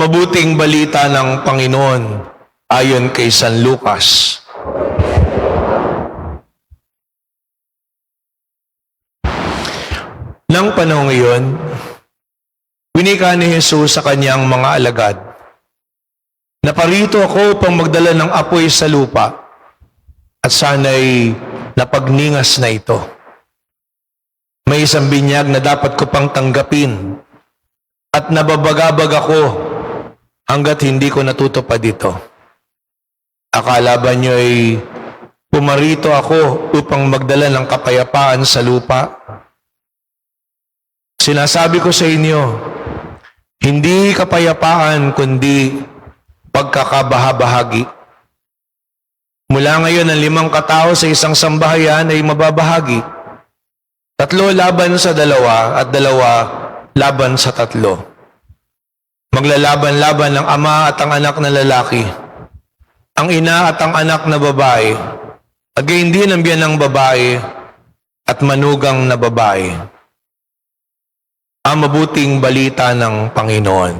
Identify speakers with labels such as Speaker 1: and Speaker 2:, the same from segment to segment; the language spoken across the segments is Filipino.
Speaker 1: mabuting balita ng Panginoon ayon kay San Lucas. Nang panahon ngayon, winika ni Jesus sa kanyang mga alagad, Naparito ako upang magdala ng apoy sa lupa at sana'y napagningas na ito. May isang binyag na dapat ko pang tanggapin at nababagabag ako hanggat hindi ko natutupad ito. Akala ba niyo ay pumarito ako upang magdala ng kapayapaan sa lupa? Sinasabi ko sa inyo, hindi kapayapaan kundi pagkakabahabahagi. Mula ngayon, ang limang katao sa isang sambahayan ay mababahagi. Tatlo laban sa dalawa at dalawa laban sa tatlo. Maglalaban-laban ang ama at ang anak na lalaki, ang ina at ang anak na babae, at gayon din ang biyan ng babae at manugang na babae. Ang mabuting balita ng Panginoon.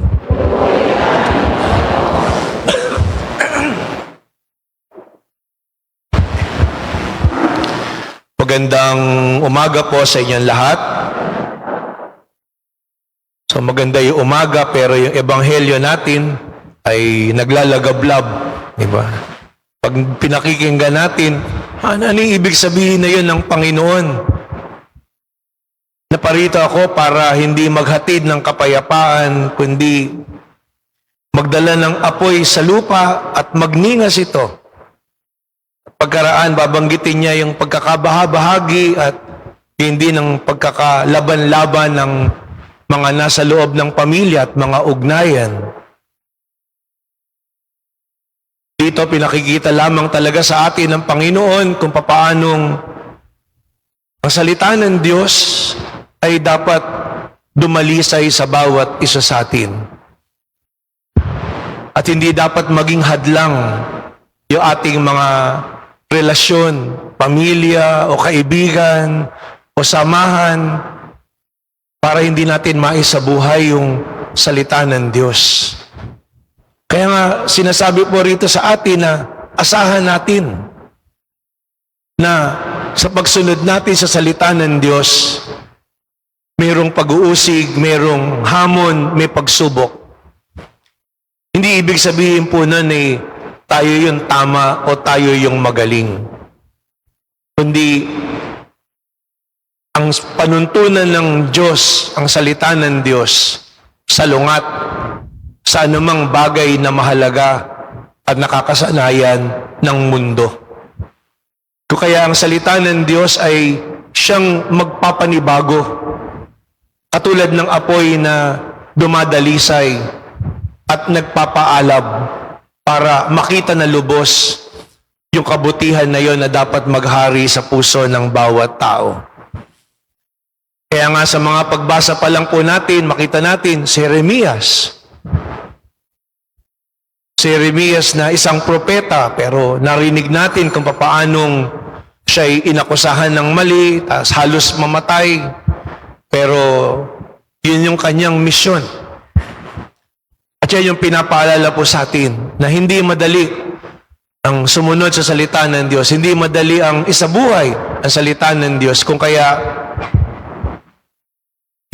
Speaker 1: Magandang umaga po sa inyong lahat. So maganda yung umaga pero yung ebanghelyo natin ay naglalagablab, di ba? Pag pinakikinggan natin, ano, ano yung ibig sabihin na yun ng Panginoon? Naparito ako para hindi maghatid ng kapayapaan, kundi magdala ng apoy sa lupa at magningas ito pagkaraan, babanggitin niya yung pagkakabahabahagi at hindi ng pagkakalaban-laban ng mga nasa loob ng pamilya at mga ugnayan. Dito pinakikita lamang talaga sa atin ng Panginoon kung papaanong ang salita ng Diyos ay dapat dumalisay sa bawat isa sa atin. At hindi dapat maging hadlang yung ating mga relasyon, pamilya o kaibigan o samahan para hindi natin maisabuhay yung salita ng Diyos. Kaya nga sinasabi po rito sa atin na asahan natin na sa pagsunod natin sa salita ng Diyos, mayroong pag-uusig, mayroong hamon, may pagsubok. Hindi ibig sabihin po nun eh, tayo yung tama o tayo yung magaling. Kundi ang panuntunan ng Diyos, ang salita ng Diyos, salungat sa anumang bagay na mahalaga at nakakasanayan ng mundo. Kung kaya ang salita ng Diyos ay siyang magpapanibago. Katulad ng apoy na dumadalisay at nagpapaalab para makita na lubos yung kabutihan na yon na dapat maghari sa puso ng bawat tao. Kaya nga sa mga pagbasa pa lang po natin, makita natin si Jeremias. Si Jeremias na isang propeta, pero narinig natin kung paanong siya'y inakusahan ng mali, tas halos mamatay. Pero yun yung kanyang misyon. At yan yung pinapaalala po sa atin na hindi madali ang sumunod sa salita ng Diyos. Hindi madali ang isabuhay ang salita ng Diyos. Kung kaya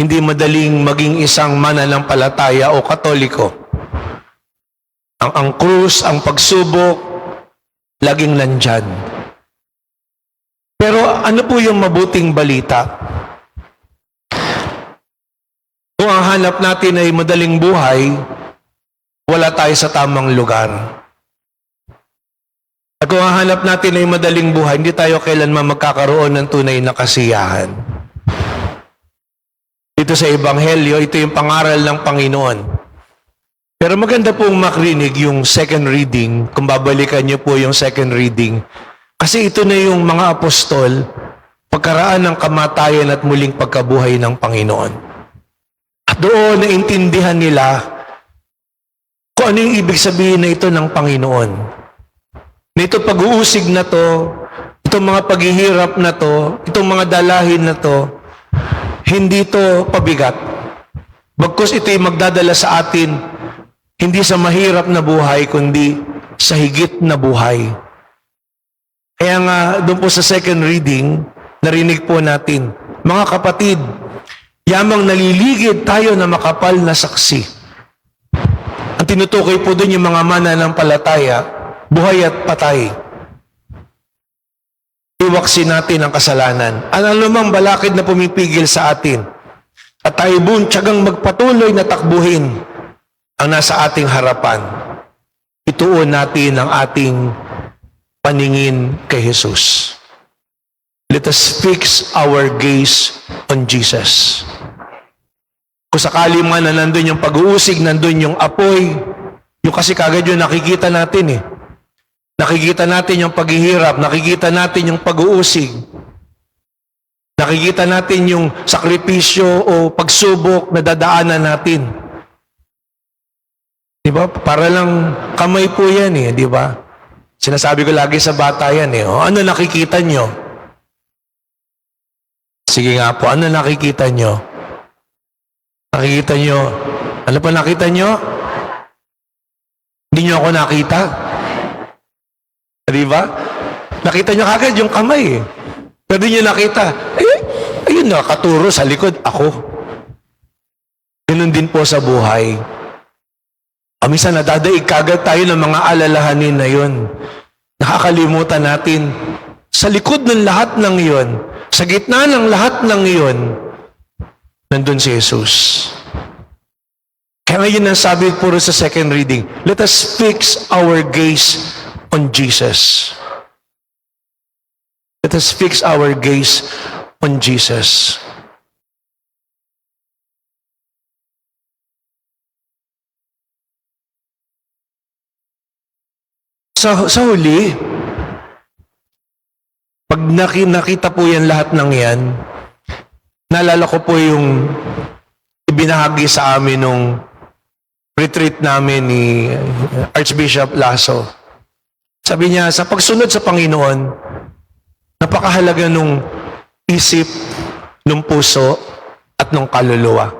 Speaker 1: hindi madaling maging isang mananampalataya o katoliko. Ang, ang krus, ang pagsubok, laging nandyan. Pero ano po yung mabuting balita? Kung ang hanap natin ay madaling buhay, wala tayo sa tamang lugar. At kung hahanap natin ay madaling buhay, hindi tayo kailanman magkakaroon ng tunay na kasiyahan. Dito sa Ebanghelyo, ito yung pangaral ng Panginoon. Pero maganda pong makrinig yung second reading, kung babalikan niyo po yung second reading. Kasi ito na yung mga apostol, pagkaraan ng kamatayan at muling pagkabuhay ng Panginoon. At doon naintindihan nila kung ano yung ibig sabihin na ito ng Panginoon. Na ito pag-uusig na to, itong mga paghihirap na to, itong mga dalahin na to, hindi to pabigat. Bagkus ito'y magdadala sa atin Hindi sa mahirap na buhay, kundi sa higit na buhay. Kaya nga, doon po sa second reading, narinig po natin, mga kapatid, yamang naliligid tayo na makapal na saksi. Ang tinutukoy po doon yung mga mananampalataya, buhay at patay. Iwaksin natin ang kasalanan. Ang anumang balakid na pumipigil sa atin. At tayo buong tiyagang magpatuloy na takbuhin ang nasa ating harapan. Ituon natin ang ating paningin kay Jesus. Let us fix our gaze on Jesus. Kung sakali man na nandun yung pag-uusig, nandun yung apoy, yung kasi kagad yung nakikita natin eh. Nakikita natin yung paghihirap, nakikita natin yung pag-uusig, nakikita natin yung sakripisyo o pagsubok na dadaanan natin. Di ba? Para lang kamay po yan eh, di ba? Sinasabi ko lagi sa bata yan eh. O, ano nakikita nyo? Sige nga po, ano nakikita nyo? Nakikita nyo? Ano pa nakita nyo? Hindi nyo ako nakita? Di ba? Nakita nyo kagad yung kamay eh. Pero di nyo nakita. Eh, ayun na, katuro sa likod, ako. Ganun din po sa buhay. Ah, minsan nadadaig kagad tayo ng mga alalahanin na yun. Nakakalimutan natin, sa likod ng lahat ng iyon, sa gitna ng lahat ng iyon, nandun si Jesus. Kaya ngayon ang sabi puro sa second reading, let us fix our gaze on Jesus. Let us fix our gaze on Jesus. Sa, sa huli, pag naki, nakita po yan lahat ng yan, naalala ko po yung ibinahagi sa amin nung retreat namin ni Archbishop Lasso. Sabi niya, sa pagsunod sa Panginoon, napakahalaga nung isip, nung puso, at nung kaluluwa.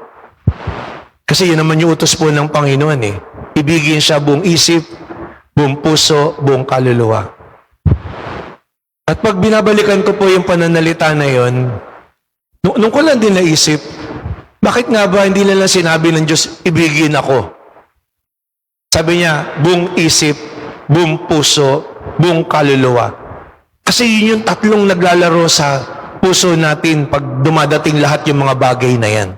Speaker 1: Kasi yun naman yung utos po ng Panginoon eh. Ibigin siya buong isip, buong puso, buong kaluluwa. At pag binabalikan ko po yung pananalita na yon, nung, nung ko lang din naisip, bakit nga ba hindi nila sinabi ng Diyos, ibigin ako? Sabi niya, buong isip, buong puso, buong kaluluwa. Kasi yun yung tatlong naglalaro sa puso natin pag dumadating lahat yung mga bagay na yan.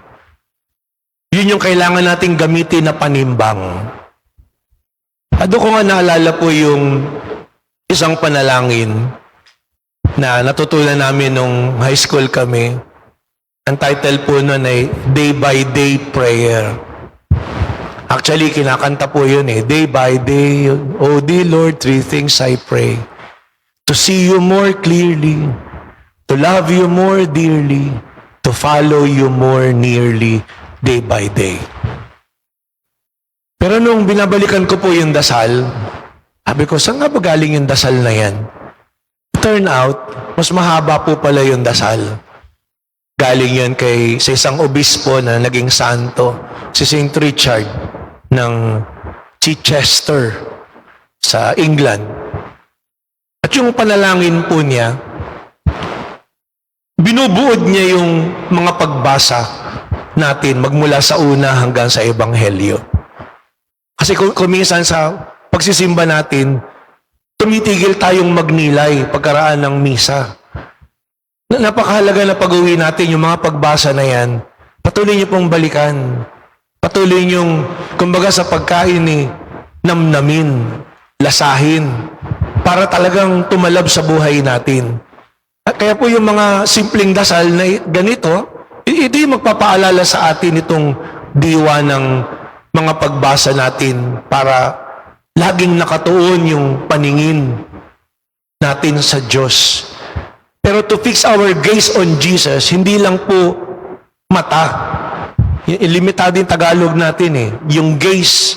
Speaker 1: Yun yung kailangan nating gamitin na panimbang. At ko nga naalala po yung isang panalangin na natutunan namin nung high school kami. Ang title po nun ay Day by Day Prayer. Actually, kinakanta po yun eh. Day by day, Oh dear Lord, three things I pray. To see you more clearly, to love you more dearly, to follow you more nearly, day by day. Pero nung binabalikan ko po yung dasal, sabi ko, saan nga ba galing yung dasal na yan? Turn out, mas mahaba po pala yung dasal. Galing yun kay, sa isang obispo na naging santo, si St. Richard ng Chichester sa England. At yung panalangin po niya, binubuod niya yung mga pagbasa natin magmula sa una hanggang sa Ebanghelyo. Kasi kung, kung minsan sa pagsisimba natin, tumitigil tayong magnilay pagkaraan ng misa. Na, napakahalaga na pag-uwi natin yung mga pagbasa na yan. Patuloy niyo pong balikan. Patuloy niyong, kumbaga sa pagkain ni namnamin, lasahin, para talagang tumalab sa buhay natin. At kaya po yung mga simpleng dasal na ganito, i- ito yung magpapaalala sa atin itong diwa ng mga pagbasa natin para laging nakatuon yung paningin natin sa Diyos. Pero to fix our gaze on Jesus, hindi lang po mata. Y- Limitado yung Tagalog natin eh. Yung gaze,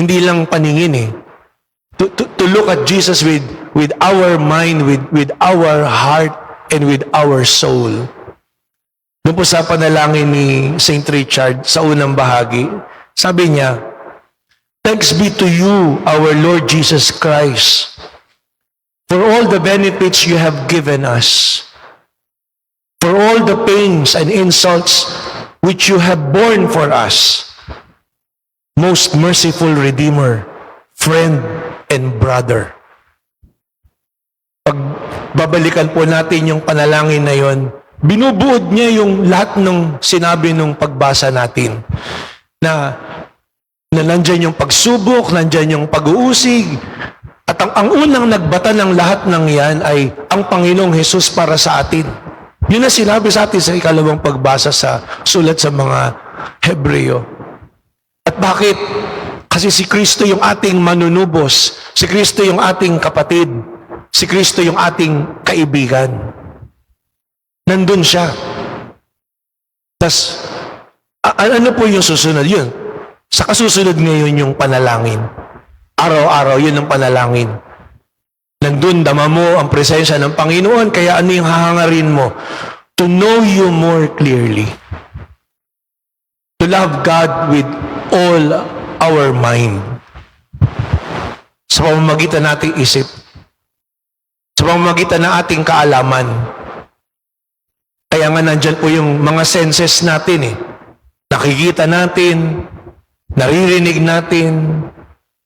Speaker 1: hindi lang paningin eh. To, to, to look at Jesus with, with our mind, with, with our heart, and with our soul. Doon po sa panalangin ni St. Richard sa unang bahagi, sabi niya, Thanks be to you, our Lord Jesus Christ, for all the benefits you have given us, for all the pains and insults which you have borne for us, most merciful Redeemer, friend, and brother. Pag babalikan po natin yung panalangin na yon, binubuod niya yung lahat ng sinabi nung pagbasa natin na na nandyan yung pagsubok, nandyan yung pag-uusig, at ang, ang unang nagbata ng lahat ng yan ay ang Panginoong Hesus para sa atin. Yun na sinabi sa atin sa ikalawang pagbasa sa sulat sa mga Hebreo. At bakit? Kasi si Kristo yung ating manunubos, si Kristo yung ating kapatid, si Kristo yung ating kaibigan. Nandun siya. A- ano po yung susunod? Yun. Sa kasusunod ngayon yung panalangin. Araw-araw, yun ang panalangin. Nandun, dama mo ang presensya ng Panginoon, kaya ano yung hahangarin mo? To know you more clearly. To love God with all our mind. Sa pamamagitan nating isip. Sa pamamagitan ng ating kaalaman. Kaya nga nandyan po yung mga senses natin eh. Nakikita natin, naririnig natin,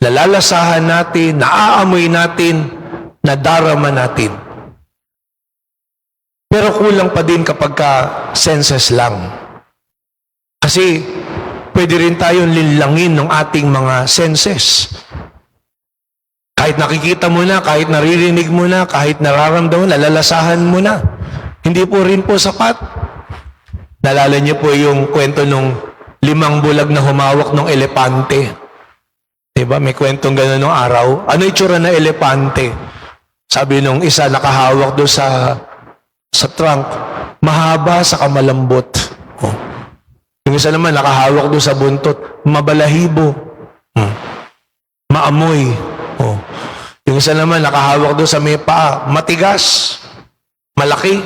Speaker 1: nalalasahan natin, naaamoy natin, nadarama natin. Pero kulang pa din kapag ka senses lang. Kasi pwede rin tayong linlangin ng ating mga senses. Kahit nakikita mo na, kahit naririnig mo na, kahit nararamdaman, nalalasahan mo na. Hindi po rin po sapat. Nalala niyo po yung kwento nung limang bulag na humawak ng elepante. Diba? May kwentong gano'n nung araw. Ano itsura na elepante? Sabi nung isa nakahawak doon sa sa trunk, mahaba sa kamalambot. Oh. Yung isa naman nakahawak doon sa buntot, mabalahibo. Hmm. Maamoy. Oh. Yung isa naman nakahawak doon sa may paa, matigas, malaki.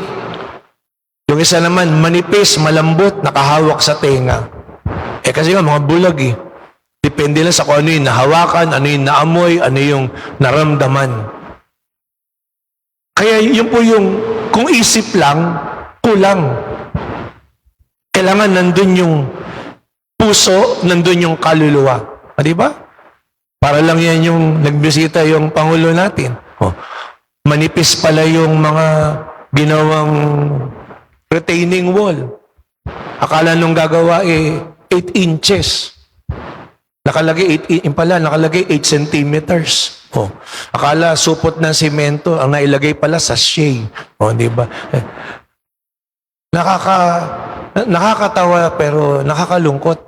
Speaker 1: Yung isa naman manipis, malambot, nakahawak sa tenga. Eh kasi nga mga bulag eh. Depende lang sa kung ano yung nahawakan, ano yung naamoy, ano yung naramdaman. Kaya yun po yung, kung isip lang, kulang. Kailangan nandun yung puso, nandun yung kaluluwa. Ah, di ba? Para lang yan yung nagbisita yung Pangulo natin. Oh. Manipis pala yung mga ginawang retaining wall. Akala nung gagawa eh 8 inches. Nakalagay 8 in pala, nakalagay 8 centimeters. Oh. Akala supot ng simento, ang nailagay pala sa shade. Oh, di ba? Eh, Nakaka nakakatawa pero nakakalungkot.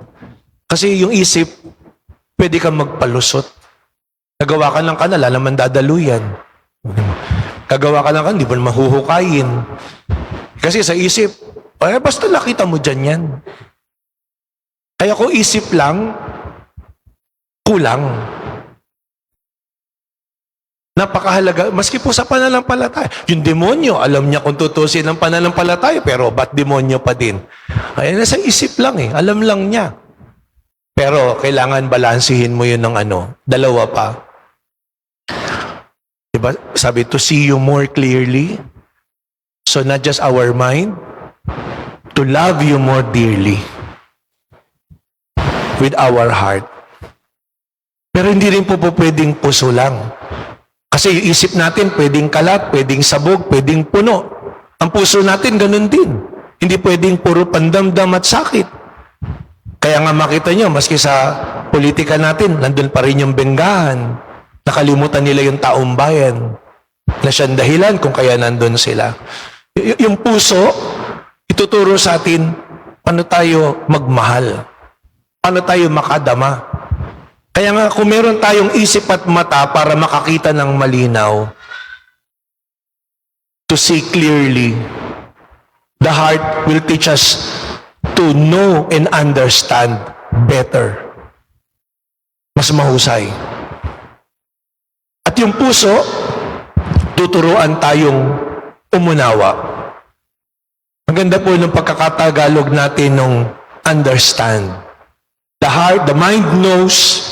Speaker 1: Kasi yung isip, pwede kang magpalusot. Nagawa ka ng kanal, alam dadaluyan. Gagawa ka ng kanal, di ba mahuhukayin. Kasi sa isip, eh, basta nakita mo dyan yan. Kaya kung isip lang, kulang. Napakahalaga. Maski po sa pananampalataya. Yung demonyo, alam niya kung tutusin ang pananampalataya, pero ba't demonyo pa din? Ay, nasa isip lang eh. Alam lang niya. Pero kailangan balansihin mo yun ng ano. Dalawa pa. Diba? Sabi, to see you more clearly. So not just our mind, to love you more dearly with our heart. Pero hindi rin po po pwedeng puso lang. Kasi yung isip natin pwedeng kalat, pwedeng sabog, pwedeng puno. Ang puso natin ganun din. Hindi pwedeng puro pandamdam at sakit. Kaya nga makita nyo, maski sa politika natin, nandun pa rin yung benggahan. Nakalimutan nila yung taong bayan. Na siyang dahilan kung kaya nandun sila. Y- yung puso, ituturo sa atin paano tayo magmahal. Paano tayo makadama. Kaya nga, kung meron tayong isip at mata para makakita ng malinaw, to see clearly, the heart will teach us to know and understand better. Mas mahusay. At yung puso, tuturuan tayong umunawa. Ang ganda po ng pagkakatagalog natin nung understand. The heart, the mind knows,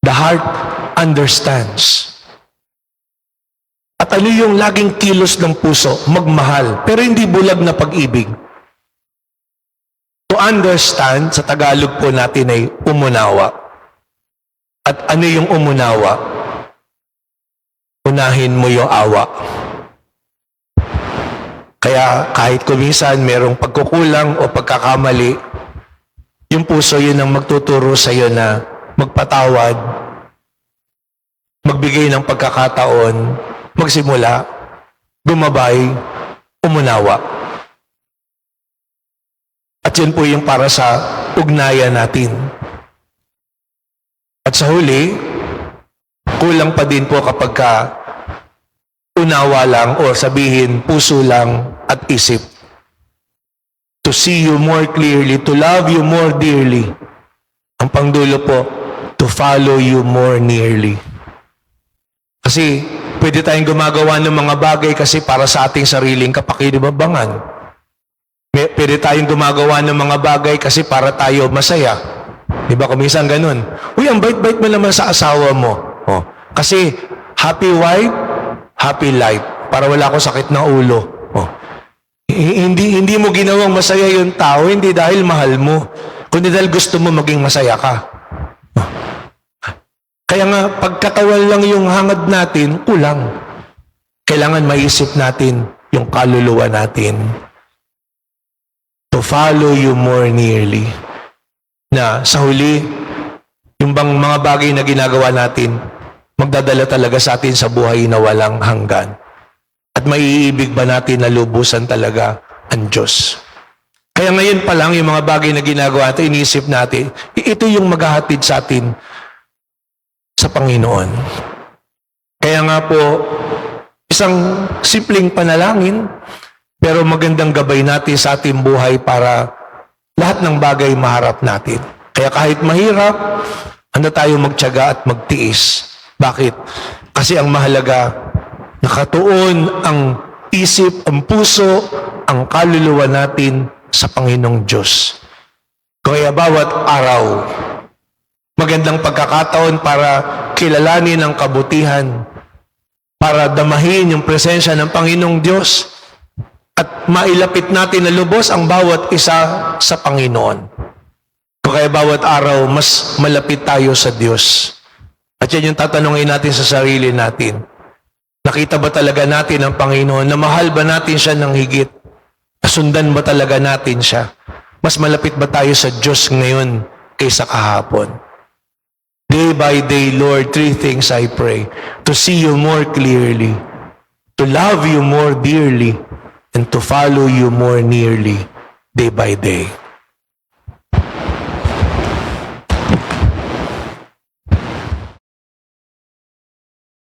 Speaker 1: The heart understands. At ano yung laging kilos ng puso? Magmahal. Pero hindi bulag na pag-ibig. To understand, sa Tagalog po natin ay umunawa. At ano yung umunawa? Unahin mo yung awa. Kaya kahit kuminsan merong pagkukulang o pagkakamali, yung puso yun ang magtuturo sa iyo na magpatawad, magbigay ng pagkakataon, magsimula, gumabay, umunawa. At yun po yung para sa ugnayan natin. At sa huli, kulang pa din po kapag ka unawa lang o sabihin puso lang at isip. To see you more clearly, to love you more dearly. Ang pangdulo po, to follow you more nearly. Kasi pwede tayong gumagawa ng mga bagay kasi para sa ating sariling kapakinabangan. Pwede tayong gumagawa ng mga bagay kasi para tayo masaya. Di ba? Kuminsan ganun. Uy, ang bait-bait mo naman sa asawa mo. Oh. Kasi happy wife, happy life. Para wala akong sakit ng ulo. Oh. Hindi hindi mo ginawang masaya yung tao, hindi dahil mahal mo, kundi dahil gusto mo maging masaya ka. Oh. Kaya nga, pagkatawan lang yung hangad natin, kulang. Kailangan maisip natin yung kaluluwa natin to follow you more nearly. Na sa huli, yung bang mga bagay na ginagawa natin, magdadala talaga sa atin sa buhay na walang hanggan. At maiibig ba natin na lubusan talaga ang Diyos? Kaya ngayon pa lang, yung mga bagay na ginagawa natin, iniisip natin, ito yung maghahatid sa atin Panginoon. Kaya nga po, isang simpleng panalangin, pero magandang gabay natin sa ating buhay para lahat ng bagay maharap natin. Kaya kahit mahirap, handa tayo magtyaga at magtiis. Bakit? Kasi ang mahalaga, nakatuon ang isip, ang puso, ang kaluluwa natin sa Panginoong Diyos. Kaya bawat araw, magandang pagkakataon para kilalanin ang kabutihan, para damahin yung presensya ng Panginoong Diyos, at mailapit natin na lubos ang bawat isa sa Panginoon. Kaya bawat araw, mas malapit tayo sa Diyos. At yan yung tatanungin natin sa sarili natin. Nakita ba talaga natin ang Panginoon? Na mahal ba natin siya ng higit? Nasundan ba talaga natin siya? Mas malapit ba tayo sa Diyos ngayon kaysa kahapon? Day by day, Lord, three things I pray. To see you more clearly, to love you more dearly, and to follow you more nearly day by day.